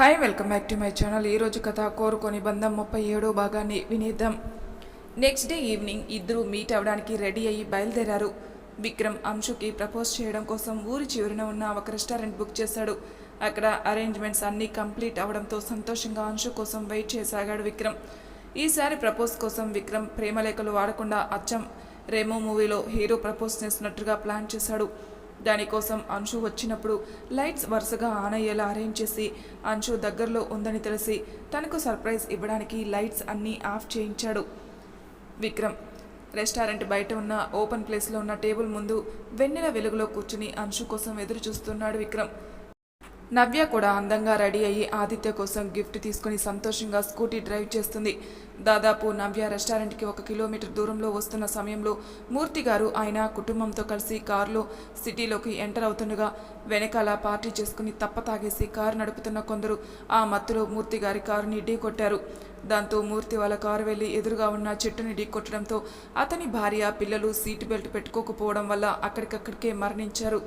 Hi welcome back to my channel. ఈరోజు కథ కోరుకొని బంధం ముప్పై ఏడో భాగాన్ని వినేద్దాం. నెక్స్ట్ డే ఈవినింగ్ ఇద్దరు మీట్ అవడానికి రెడీ అయ్యి బయలుదేరారు. విక్రమ్ అంశుకి ప్రపోజ్ చేయడం కోసం ఊరి చివరిన ఉన్న ఒక రెస్టారెంట్ బుక్ చేశాడు. అక్కడ అరేంజ్మెంట్స్ అన్నీ కంప్లీట్ అవడంతో సంతోషంగా అంశు కోసం వెయిట్ చేసాగాడు విక్రమ్. ఈసారి ప్రపోజ్ కోసం విక్రమ్ ప్రేమలేఖలు వాడకుండా అచ్చం రేమో మూవీలో హీరో ప్రపోజ్ చేసినట్టుగా ప్లాన్ చేశాడు. దానికోసం అంశు వచ్చినప్పుడు లైట్స్ వరుసగా ఆన్ అయ్యేలా అరేంజ్ చేసి అంశు దగ్గరలో ఉందని తెలిసి తనకు సర్ప్రైజ్ ఇవ్వడానికి లైట్స్ అన్నీ ఆఫ్ చేయించాడు. విక్రమ్ రెస్టారెంట్ బయట ఉన్న ఓపెన్ ప్లేస్లో ఉన్న టేబుల్ ముందు వెన్నెల వెలుగులో కూర్చుని అంశు కోసం ఎదురు చూస్తున్నాడు విక్రమ్. నవ్య కూడా అందంగా రెడీ అయ్యి ఆదిత్య కోసం గిఫ్ట్ తీసుకుని సంతోషంగా స్కూటీ డ్రైవ్ చేస్తుంది. దాదాపు నవ్య రెస్టారెంట్కి ఒక కిలోమీటర్ దూరంలో వస్తున్న సమయంలో మూర్తి గారు ఆయన కుటుంబంతో కలిసి కారులో సిటీలోకి ఎంటర్ అవుతుండగా వెనకాల పార్టీ చేసుకుని తప్ప తాగేసి కారు నడుపుతున్న కొందరు ఆ మత్తులో మూర్తి గారి కారుని ఢీ కొట్టారు. దాంతో మూర్తి వాళ్ళ కారు వెళ్ళి ఎదురుగా ఉన్న చెట్టుని ఢీ కొట్టడంతో అతని భార్య పిల్లలు సీట్ బెల్ట్ పెట్టుకోకపోవడం వల్ల అక్కడికక్కడికే మరణించారు.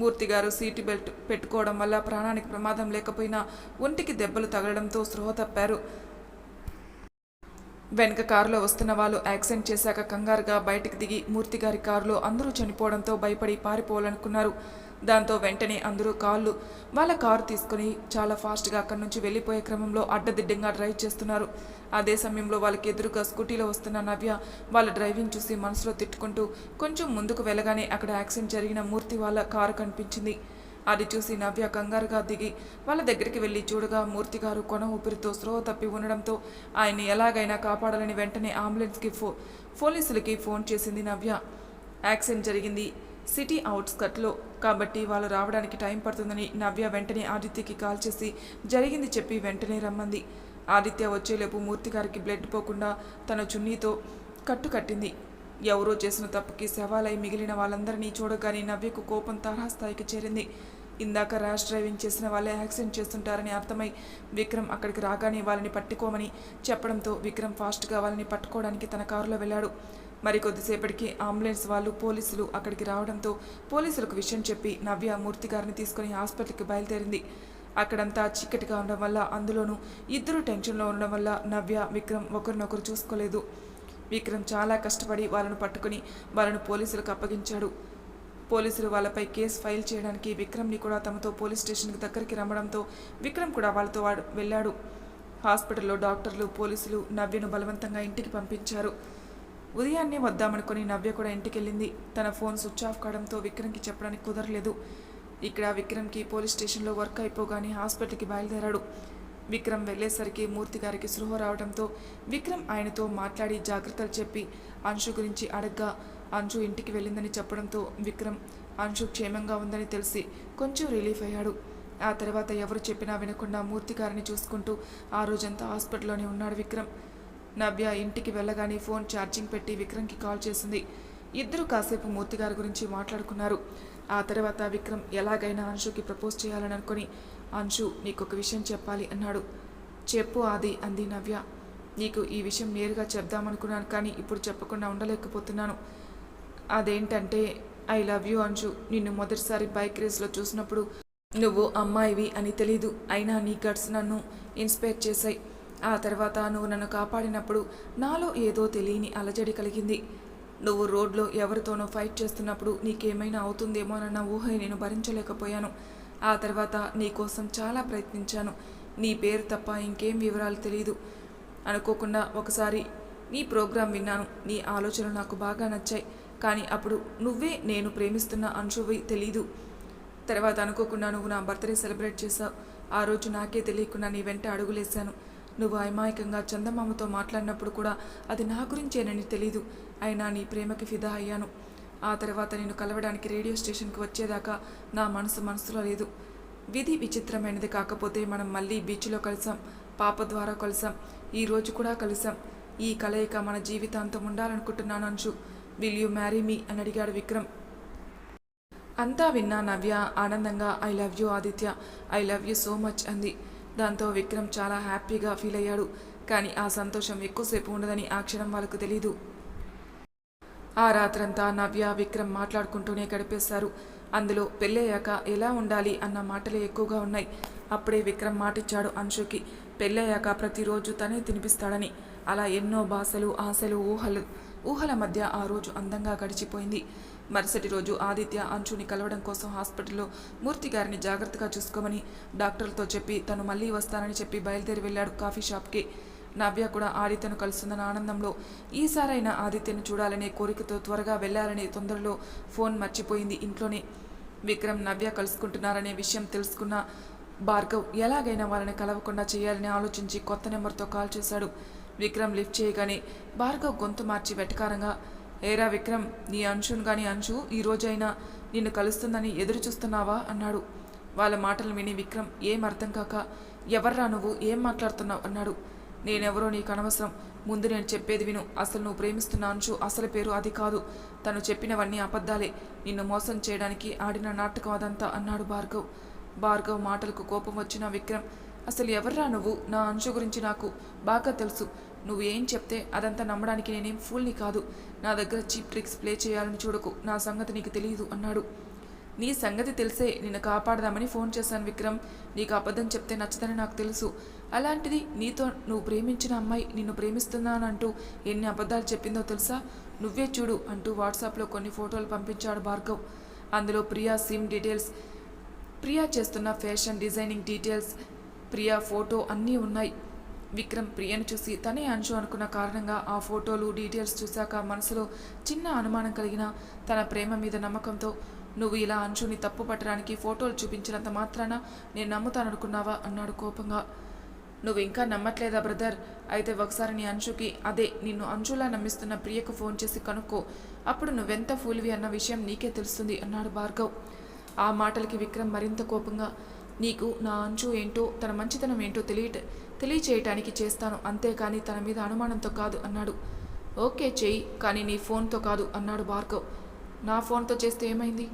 మూర్తి గారు సీటు బెల్ట్ పెట్టుకోవడం వల్ల ప్రాణానికి ప్రమాదం లేకపోయినా ఒంటికి దెబ్బలు తగలడంతో స్పృహ తప్పారు. వెనక కారులో వస్తున్న వాళ్ళు యాక్సిడెంట్ చేశాక కంగారుగా బయటకు దిగి మూర్తి గారి కారులో అందరూ చనిపోవడంతో భయపడి పారిపోవాలనుకున్నారు. దాంతో వెంటనే అందరూ కాళ్ళు వాళ్ళ కారు తీసుకుని చాలా ఫాస్ట్గా అక్కడి నుంచి వెళ్ళిపోయే క్రమంలో అడ్డదిడ్డంగా డ్రైవ్ చేస్తున్నారు. అదే సమయంలో వాళ్ళకి ఎదురుగా స్కూటీలో వస్తున్న నవ్య వాళ్ళ డ్రైవింగ్ చూసి మనసులో తిట్టుకుంటూ కొంచెం ముందుకు వెళ్ళగానే అక్కడ యాక్సిడెంట్ జరిగిన మూర్తి వాళ్ళ కారు కనిపించింది. అది చూసి నవ్య కంగారుగా దిగి వాళ్ళ దగ్గరికి వెళ్ళి చూడగా మూర్తి గారు కొన ఊపిరితో స్రోవ తప్పి ఉండడంతో ఆయన్ని ఎలాగైనా కాపాడాలని వెంటనే అంబులెన్స్కి ఫో పోలీసులకి ఫోన్ చేసింది నవ్య. యాక్సిడెంట్ జరిగింది. సిటీ అవుట్స్కట్లో కాబట్టి వాళ్ళు రావడానికి టైం పడుతుందని నవ్య వెంటనే ఆదిత్యకి కాల్ చేసి జరిగింది చెప్పి వెంటనే రమ్మంది. ఆదిత్య వచ్చేలోపు మూర్తి గారికి బ్లడ్ పోకుండా తన చున్నీతో కట్టు కట్టింది. ఎవరో చేసిన తప్పుకి శవాలై మిగిలిన వాళ్ళందరినీ చూడగానే నవ్యకు కోపం తారాస్థాయికి చేరింది. ఇందాక ర్యాష్ డ్రైవింగ్ చేసిన వాళ్ళే యాక్సిడెంట్ చేస్తుంటారని అర్థమై విక్రమ్ అక్కడికి రాగానే వాళ్ళని పట్టుకోమని చెప్పడంతో విక్రమ్ ఫాస్ట్గా వాళ్ళని పట్టుకోవడానికి తన కారులో వెళ్ళాడు. మరి కొద్దిసేపటికి అంబులెన్స్ వాళ్ళు పోలీసులు అక్కడికి రావడంతో పోలీసులకు విషయం చెప్పి నవ్య మూర్తి గారిని తీసుకుని హాస్పిటల్కి బయలుదేరింది. అక్కడంతా చీకటిగా ఉండడం వల్ల అందులోనూ ఇద్దరు టెన్షన్లో ఉండడం వల్ల నవ్య విక్రమ్ ఒకరినొకరు చూసుకోలేదు. విక్రమ్ చాలా కష్టపడి వాళ్ళను పట్టుకుని వాళ్ళను పోలీసులకు అప్పగించాడు. పోలీసులు వాళ్ళపై కేసు ఫైల్ చేయడానికి విక్రమ్ని కూడా తమతో పోలీస్ స్టేషన్కి దగ్గరికి రమ్మడంతో విక్రమ్ కూడా వాళ్ళతో వాడు వెళ్ళాడు. హాస్పిటల్లో డాక్టర్లు పోలీసులు నవ్యను బలవంతంగా ఇంటికి పంపించారు. ఉదయాన్నే వద్దామనుకుని నవ్య కూడా ఇంటికి వెళ్ళింది తన ఫోన్ స్విచ్ ఆఫ్ కావడంతో విక్రమ్కి చెప్పడానికి కుదరలేదు. ఇక్కడ విక్రమ్కి పోలీస్ స్టేషన్లో వర్క్ అయిపోగానే హాస్పిటల్కి బయలుదేరాడు. విక్రమ్ వెళ్ళేసరికి మూర్తి గారికి సృహ రావడంతో విక్రమ్ ఆయనతో మాట్లాడి జాగ్రత్తలు చెప్పి అంశు గురించి అడగ్గా అంజు ఇంటికి వెళ్ళిందని చెప్పడంతో విక్రమ్ అంజు క్షేమంగా ఉందని తెలిసి కొంచెం రిలీఫ్ అయ్యాడు. ఆ తర్వాత ఎవరు చెప్పినా వినకుండా మూర్తి గారిని చూసుకుంటూ ఆ రోజంతా హాస్పిటల్లోనే ఉన్నాడు విక్రమ్. నవ్య ఇంటికి వెళ్ళగానే ఫోన్ ఛార్జింగ్ పెట్టి విక్రమ్కి కాల్ చేసింది. ఇద్దరు కాసేపు మూర్తి గారి గురించి మాట్లాడుకున్నారు. ఆ తర్వాత విక్రమ్ ఎలాగైనా అంశుకి ప్రపోజ్ చేయాలని అనుకుని అంశు నీకు ఒక విషయం చెప్పాలి అన్నాడు. చెప్పు ఆది అంది నవ్య. నీకు ఈ విషయం నేరుగా చెప్దామనుకున్నాను కానీ ఇప్పుడు చెప్పకుండా ఉండలేకపోతున్నాను. అదేంటంటే ఐ లవ్ యూ అంశు నిన్ను మొదటిసారి బైక్ రేస్లో చూసినప్పుడు నువ్వు అమ్మాయివి అని తెలీదు. అయినా నీ గట్స్ నన్ను ఇన్స్పైర్ చేశాయి. ఆ తర్వాత నువ్వు నన్ను కాపాడినప్పుడు నాలో ఏదో తెలియని అలజడి కలిగింది. నువ్వు రోడ్లో ఎవరితోనో ఫైట్ చేస్తున్నప్పుడు నీకేమైనా అవుతుందేమోనన్న ఊహ నేను భరించలేకపోయాను. ఆ తర్వాత నీ కోసం చాలా ప్రయత్నించాను. నీ పేరు తప్ప ఇంకేం వివరాలు తెలియదు అనుకోకుండా ఒకసారి నీ ప్రోగ్రాం విన్నాను. నీ ఆలోచనలు నాకు బాగా నచ్చాయి. కానీ అప్పుడు నువ్వే నేను ప్రేమిస్తున్న అంశువి తెలీదు. తర్వాత అనుకోకుండా నువ్వు నా బర్త్డే సెలబ్రేట్ చేశావు. ఆ రోజు నాకే తెలియకుండా నీ వెంట అడుగులేశాను. నువ్వు అమాయకంగా చందమామతో మాట్లాడినప్పుడు కూడా అది నా గురించేనని తెలీదు. అయినా నీ ప్రేమకి ఫిదా అయ్యాను. ఆ తర్వాత నేను కలవడానికి రేడియో స్టేషన్కి వచ్చేదాకా నా మనసు మనసులో లేదు. విధి విచిత్రమైనది కాకపోతే మనం మళ్ళీ బీచ్లో కలిసాం. పాప ద్వారా కలిసాం. ఈ రోజు కూడా కలిసాం. ఈ కలయిక మన జీవితాంతం ఉండాలనుకుంటున్నాను అంచు విల్ యూ మ్యారీ మీ అని అడిగాడు విక్రమ్. అంతా విన్నా నవ్య ఆనందంగా I love you Aditya. I love you so much అంది. దాంతో విక్రమ్ చాలా హ్యాపీగా ఫీల్ అయ్యాడు. కానీ ఆ సంతోషం ఎక్కువసేపు ఉండదని ఆ క్షణం వాళ్ళకు తెలీదు. ఆ రాత్రంతా నవ్య విక్రమ్ మాట్లాడుకుంటూనే గడిపేశారు. అందులో పెళ్ళయ్యాక ఎలా ఉండాలి అన్న మాటలే ఎక్కువగా ఉన్నాయి. అప్పుడే విక్రమ్ మాటిచ్చాడు అంశుకి. పెళ్ళయ్యాక ప్రతిరోజు తనే తినిపిస్తాడని. అలా ఎన్నో భాషలు ఆశలు ఊహలు. ఊహల మధ్య ఆ రోజు అందంగా గడిచిపోయింది. మరుసటి రోజు ఆదిత్య అంశుని కలవడం కోసం హాస్పిటల్లో మూర్తి గారిని జాగ్రత్తగా చూసుకోమని డాక్టర్లతో చెప్పి తను మళ్ళీ వస్తానని చెప్పి బయలుదేరి వెళ్ళాడు కాఫీ షాప్కి. నవ్య కూడా ఆదిత్యను కలుస్తుందన్న ఆనందంలో ఈసారైనా ఆదిత్యను చూడాలనే కోరికతో త్వరగా వెళ్ళాలనే తొందరలో ఫోన్ మర్చిపోయింది ఇంట్లోనే. విక్రమ్ నవ్య కలుసుకుంటున్నారనే విషయం తెలుసుకున్న భార్గవ్ ఎలాగైనా వాళ్ళని కలవకుండా చేయాలని ఆలోచించి కొత్త నెంబర్తో కాల్ చేశాడు. విక్రమ్ లిఫ్ట్ చేయగానే భార్గవ్ గొంతు మార్చి వెటకారంగా ఏరా విక్రమ్ నీ అంశును గాని అంశు ఈ రోజైనా నిన్ను కలుస్తుందని ఎదురు చూస్తున్నావా? అన్నాడు. వాళ్ళ మాటలు విని విక్రమ్ ఏం అర్థం కాక ఎవర్రా నువ్వు? ఏం మాట్లాడుతున్నావు? అన్నాడు. నేనెవరో నీకు అనవసరం. ముందు నేను చెప్పేది విను. అసలు నువ్వు ప్రేమిస్తున్న అంశు అసలు పేరు అది కాదు. తను చెప్పినవన్నీ అబద్ధాలే. నిన్ను మోసం చేయడానికి ఆడిన నాటకం అదంతా అన్నాడు భార్గవ్. భార్గవ్ మాటలకు కోపం వచ్చిన విక్రమ్ అసలు ఎవర్రా నువ్వు? నా అంశు గురించి నాకు బాగా తెలుసు. నువ్వు ఏం చెప్తే అదంతా నమ్మడానికి నేనేం ఫూల్ని కాదు. నా దగ్గర చీప్ ట్రిక్స్ ప్లే చేయాలని చూడకు. నా సంగతి నీకు తెలియదు అన్నాడు. నీ సంగతి తెలిసే నిన్ను కాపాడదామని ఫోన్ చేశాను విక్రమ్. నీకు అబద్ధం చెప్తే నచ్చదని నాకు తెలుసు. అలాంటిది నీతో నువ్వు ప్రేమించిన అమ్మాయి నిన్ను ప్రేమిస్తున్నానంటూ ఎన్ని అబద్ధాలు చెప్పిందో తెలుసా? నువ్వే చూడు అంటూ వాట్సాప్లో కొన్ని ఫోటోలు పంపించాడు భార్గవ్. అందులో ప్రియా సిమ్ డీటెయిల్స్ ప్రియా చేస్తున్న fashion designing details Priya photo అన్నీ ఉన్నాయి. విక్రమ్ ప్రియను చూసి తనే అంశు అనుకున్న కారణంగా ఆ ఫోటోలు డీటెయిల్స్ చూశాక మనసులో చిన్న అనుమానం కలిగిన తన ప్రేమ మీద నమ్మకంతో నువ్వు ఇలా అంశుని తప్పు పట్టడానికి ఫోటోలు చూపించినంత మాత్రాన నేను నమ్ముతాననుకున్నావా? అన్నాడు కోపంగా. నువ్వు ఇంకా నమ్మట్లేదా బ్రదర్? అయితే ఒకసారి నీ అంశుకి అదే నిన్ను అంశులా నమ్మిస్తున్న ప్రియకు ఫోన్ చేసి కనుక్కో. అప్పుడు నువ్వెంత ఫూలివి అన్న విషయం నీకే తెలుస్తుంది అన్నాడు భార్గవ్. ఆ మాటలకి విక్రమ్ మరింత కోపంగా నీకు నా అంచు ఏంటో తన మంచితనం ఏంటో తెలియట తెలియచేయటానికి చేస్తాను. అంతేకాని తన మీద అనుమానంతో కాదు అన్నాడు. ఓకే చెయ్యి కానీ నీ ఫోన్తో కాదు అన్నాడు భార్గవ్. నా ఫోన్తో చేస్తే ఏమైంది?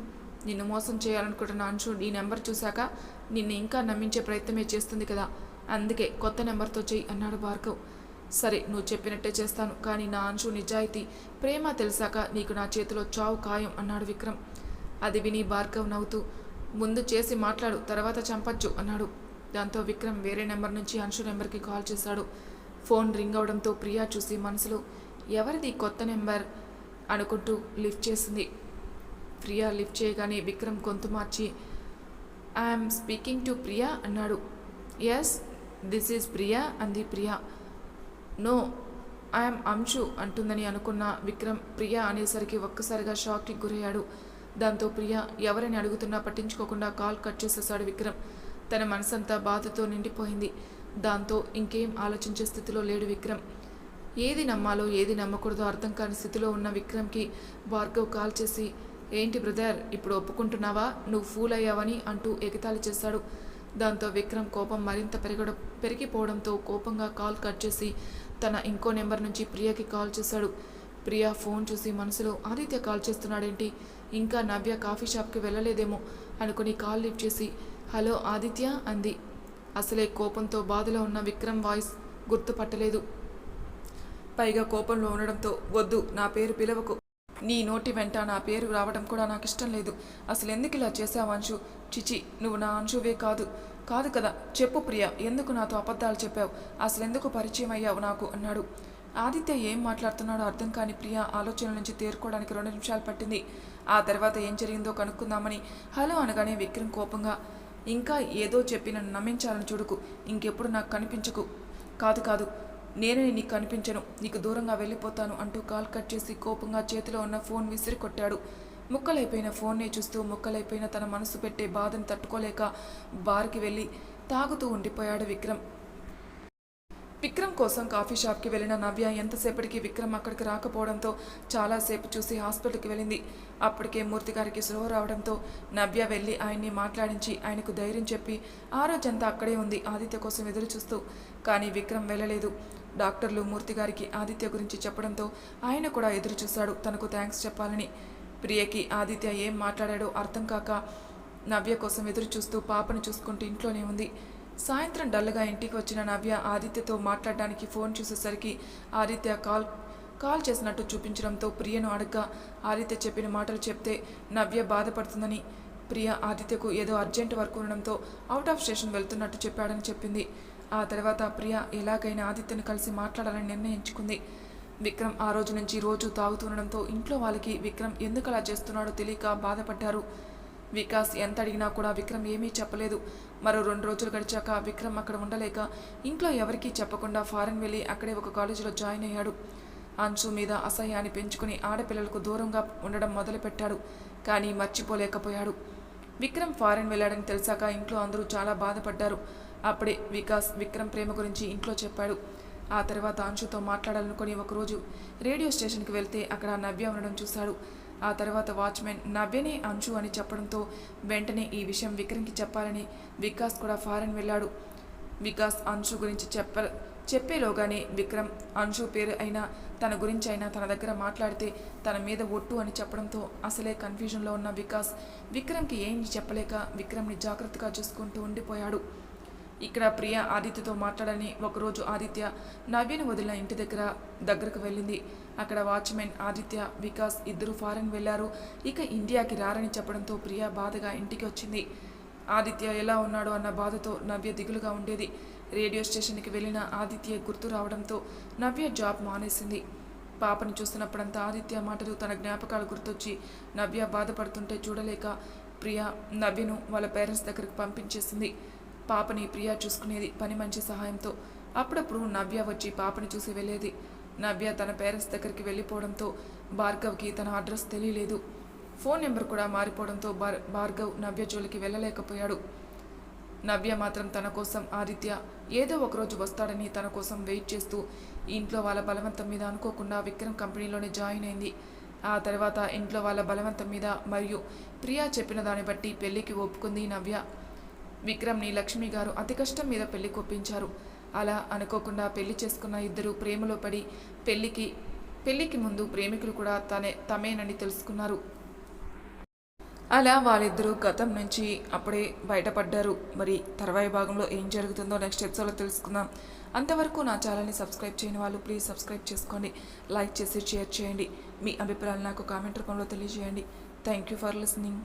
నిన్ను మోసం చేయాలనుకుంటున్న అంశు నీ నెంబర్ చూశాక నిన్ను ఇంకా నమ్మించే ప్రయత్నమే చేస్తుంది కదా. అందుకే కొత్త నెంబర్తో చెయ్యి అన్నాడు భార్గవ్. సరే నువ్వు చెప్పినట్టే చేస్తాను కానీ నా అంశు నిజాయితీ ప్రేమ తెలిసాక నీకు నా చేతిలో చావు ఖాయం అన్నాడు విక్రమ్. అది విని భార్గవ్ నవ్వుతూ ముందు చేసి మాట్లాడు తర్వాత చంపచ్చు అన్నాడు. దాంతో విక్రమ్ వేరే నెంబర్ నుంచి అంశు నెంబర్కి కాల్ చేశాడు. ఫోన్ రింగ్ అవడంతో ప్రియా చూసి మనసులో ఎవరిది కొత్త నెంబర్? అనుకుంటూ లిఫ్ట్ చేసింది. ప్రియా లిఫ్ట్ చేయగానే విక్రమ్ గొంతు మార్చి ఐఎమ్ స్పీకింగ్ టు ప్రియా అన్నాడు. ఎస్ దిస్ ఈజ్ ప్రియా అంది ప్రియా. నో ఐఎమ్ అంశు అంటుందని అనుకున్న విక్రమ్ ప్రియా అనేసరికి ఒక్కసారిగా షాక్కి గురయ్యాడు. దాంతో ప్రియా ఎవరిని అడుగుతున్నా పట్టించుకోకుండా కాల్ కట్ చేసేసాడు విక్రమ్. తన మనసంతా బాధతో నిండిపోయింది. దాంతో ఇంకేం ఆలోచించే స్థితిలో లేడు విక్రమ్. ఏది నమ్మాలో ఏది నమ్మకూడదో అర్థం కాని స్థితిలో ఉన్న విక్రమ్కి భార్గవ్ కాల్ చేసి ఏంటి బ్రదర్ ఇప్పుడు ఒప్పుకుంటున్నావా? నువ్వు ఫూల్ అయ్యావని అంటూ ఎగతాళి చేశాడు. దాంతో విక్రమ్ కోపం మరింత పెరగడ పెరిగిపోవడంతో కోపంగా కాల్ కట్ చేసి తన ఇంకో నెంబర్ నుంచి ప్రియకి కాల్ చేశాడు. ప్రియా ఫోన్ చూసి మనసులో ఆదిత్య కాల్ చేస్తున్నాడేంటి? ఇంకా నవ్య కాఫీ షాప్కి వెళ్ళలేదేమో అనుకుని కాల్ లిఫ్ట్ చేసి హలో ఆదిత్య అంది. అసలే కోపంతో బాధలో ఉన్న విక్రమ్ వాయిస్ గుర్తుపట్టలేదు. పైగా కోపంలో ఉండడంతో వద్దు నా పేరు పిలవకు. నీ నోటి వెంట నా పేరు రావడం కూడా నాకు ఇష్టం లేదు. అసలు ఎందుకు ఇలా చేసావు అంశు? చిచి నువ్వు నా అంశువే కాదు. కాదు కదా చెప్పు ప్రియ ఎందుకు నాతో అబద్ధాలు చెప్పావు? అసలు ఎందుకు పరిచయం అయ్యావు నాకు? అన్నాడు. ఆదిత్య ఏం మాట్లాడుతున్నాడో అర్థం కాని ప్రియ ఆలోచన నుంచి తేరుకోవడానికి రెండు నిమిషాలు పట్టింది. ఆ తర్వాత ఏం జరిగిందో కనుక్కుందామని హలో అనగానే విక్రమ్ కోపంగా ఇంకా ఏదో చెప్పి నన్ను నమ్మించాలని చూడుకు. ఇంకెప్పుడు నాకు కనిపించకు. కాదు కాదు. నేనే నీకు కనిపించను. నీకు దూరంగా వెళ్ళిపోతాను అంటూ కాల్ కట్ చేసి కోపంగా చేతిలో ఉన్న ఫోన్ విసిరి కొట్టాడు ముక్కలైపోయిన ఫోన్నే చూస్తూ ముక్కలైపోయిన తన మనసు పెట్టే బాధను తట్టుకోలేక బార్కి వెళ్ళి తాగుతూ ఉండిపోయాడు విక్రమ్. విక్రమ్ కోసం కాఫీ షాప్కి వెళ్ళిన నవ్య ఎంతసేపటికి విక్రమ్ అక్కడికి రాకపోవడంతో చాలాసేపు చూసి హాస్పిటల్కి వెళ్ళింది. అప్పటికే మూర్తి గారికి స్లో రావడంతో నవ్య వెళ్ళి ఆయన్ని మాట్లాడించి ఆయనకు ధైర్యం చెప్పి ఆ రోజంతా అక్కడే ఉంది ఆదిత్య కోసం ఎదురు చూస్తూ కానీ విక్రమ్ వెళ్ళలేదు. డాక్టర్లు మూర్తి గారికి ఆదిత్య గురించి చెప్పడంతో ఆయన కూడా ఎదురు చూశాడు తనకు థ్యాంక్స్ చెప్పాలని. ప్రియకి ఆదిత్య ఏం మాట్లాడాడో అర్థం కాక నవ్య కోసం ఎదురు చూస్తూ పాపను చూసుకుంటూ ఇంట్లోనే ఉంది. సాయంత్రం డల్గా ఇంటికి వచ్చిన నవ్య ఆదిత్యతో మాట్లాడడానికి ఫోన్ చూసేసరికి ఆదిత్య కాల్ కాల్ చేసినట్టు చూపించడంతో ప్రియను అడగ్గా ఆదిత్య చెప్పిన మాటలు చెప్తే నవ్య బాధపడుతుందని ప్రియ ఆదిత్యకు ఏదో అర్జెంట్ వర్క్ ఉండడంతో అవుట్ ఆఫ్ స్టేషన్ వెళ్తున్నట్టు చెప్పాడని చెప్పింది. ఆ తర్వాత ప్రియ ఎలాగైనా ఆదిత్యను కలిసి మాట్లాడాలని నిర్ణయించుకుంది. విక్రమ్ ఆ రోజు నుంచి రోజు తాగుతుండడంతో ఇంట్లో వాళ్ళకి విక్రమ్ ఎందుకు అలా చేస్తున్నాడో తెలియక బాధపడ్డారు. వికాస్ ఎంత అడిగినా కూడా విక్రమ్ ఏమీ చెప్పలేదు. మరో రెండు రోజులు గడిచాక విక్రమ్ అక్కడ ఉండలేక ఇంట్లో ఎవరికీ చెప్పకుండా ఫారెన్ వెళ్ళి అక్కడే ఒక కాలేజీలో జాయిన్ అయ్యాడు. అంశు మీద అసహ్యాన్ని పెంచుకుని ఆడపిల్లలకు దూరంగా ఉండడం మొదలుపెట్టాడు కానీ మర్చిపోలేకపోయాడు. విక్రమ్ ఫారెన్ వెళ్ళాడని తెలిసాక ఇంట్లో అందరూ చాలా బాధపడ్డారు. అప్పుడే వికాస్ విక్రమ్ ప్రేమ గురించి ఇంట్లో చెప్పాడు. ఆ తర్వాత అంశుతో మాట్లాడాలనుకుని ఒకరోజు రేడియో స్టేషన్కి వెళ్తే అక్కడ నవ్య ఉండడం చూశాడు. ఆ తర్వాత వాచ్మెన్ నవ్యనే అంశు అని చెప్పడంతో వెంటనే ఈ విషయం విక్రమ్కి చెప్పాలని వికాస్ కూడా ఫారెన్ వెళ్ళాడు. వికాస్ అంశు గురించి చెప్ప చెప్పేలోగానే విక్రమ్ అంశు పేరు అయినా తన గురించి అయినా తన దగ్గర మాట్లాడితే తన మీద ఒట్టు అని చెప్పడంతో అసలే కన్ఫ్యూజన్లో ఉన్న వికాస్ విక్రమ్కి ఏం చెప్పలేక విక్రమ్ని జాగ్రత్తగా చూసుకుంటూ ఉండిపోయాడు. ఇక్కడ ప్రియ ఆదిత్యతో మాట్లాడని ఒకరోజు ఆదిత్య నవ్యను వదిలిన ఇంటి దగ్గర దగ్గరకు వెళ్ళింది. అక్కడ వాచ్మెన్ ఆదిత్య వికాస్ ఇద్దరు ఫారెన్ వెళ్ళారు. ఇక ఇండియాకి రారని చెప్పడంతో ప్రియ బాధగా ఇంటికి వచ్చింది. ఆదిత్య ఎలా ఉన్నాడో అన్న బాధతో నవ్య దిగులుగా ఉండేది. రేడియో స్టేషన్కి వెళ్ళిన ఆదిత్య గుర్తు రావడంతో నవ్య జాబ్ మానేసింది. పాపను చూస్తున్నప్పుడంతా ఆదిత్య మాటలు తన జ్ఞాపకాలు గుర్తొచ్చి నవ్య బాధపడుతుంటే చూడలేక ప్రియా నవ్యను వాళ్ళ పేరెంట్స్ దగ్గరకు పంపించేసింది. పాపని ప్రియ చూసుకునేది పని మంచి సహాయంతో. అప్పుడప్పుడు నవ్య వచ్చి పాపని చూసి వెళ్ళేది. నవ్య తన పేరెంట్స్ దగ్గరికి వెళ్ళిపోవడంతో భార్గవ్కి తన అడ్రస్ తెలియలేదు. ఫోన్ నెంబర్ కూడా మారిపోవడంతో భార్ భార్గవ్ నవ్య జోలికి వెళ్ళలేకపోయాడు. నవ్య మాత్రం తన కోసం ఆదిత్య ఏదో ఒకరోజు వస్తాడని తన కోసం వెయిట్ చేస్తూ ఇంట్లో వాళ్ళ బలవంతం మీద అనుకోకుండా విక్రమ్ కంపెనీలోనే జాయిన్ అయింది. ఆ తర్వాత ఇంట్లో వాళ్ళ బలవంతం మీద మరియు ప్రియా చెప్పిన దాన్ని బట్టి పెళ్ళికి ఒప్పుకుంది నవ్య. విక్రమ్ని లక్ష్మి గారు అతి కష్టం మీద పెళ్ళి కొప్పించారు. అలా అనుకోకుండా పెళ్ళి చేసుకున్న ఇద్దరు ప్రేమలో పడి పెళ్ళికి పెళ్ళికి ముందు ప్రేమికులు కూడా తనే తమేనని తెలుసుకున్నారు. అలా వాళ్ళిద్దరూ గతం నుంచి అప్పుడే బయటపడ్డారు. మరి తర్వాయి భాగంలో ఏం జరుగుతుందో నెక్స్ట్ ఎపిసోడ్లో తెలుసుకుందాం. అంతవరకు నా ఛానల్ని సబ్స్క్రైబ్ చేయని వాళ్ళు ప్లీజ్ సబ్స్క్రైబ్ చేసుకోండి. లైక్ చేసి షేర్ చేయండి. మీ అభిప్రాయాలు నాకు కామెంట్ రూపంలో తెలియజేయండి. Thank you for listening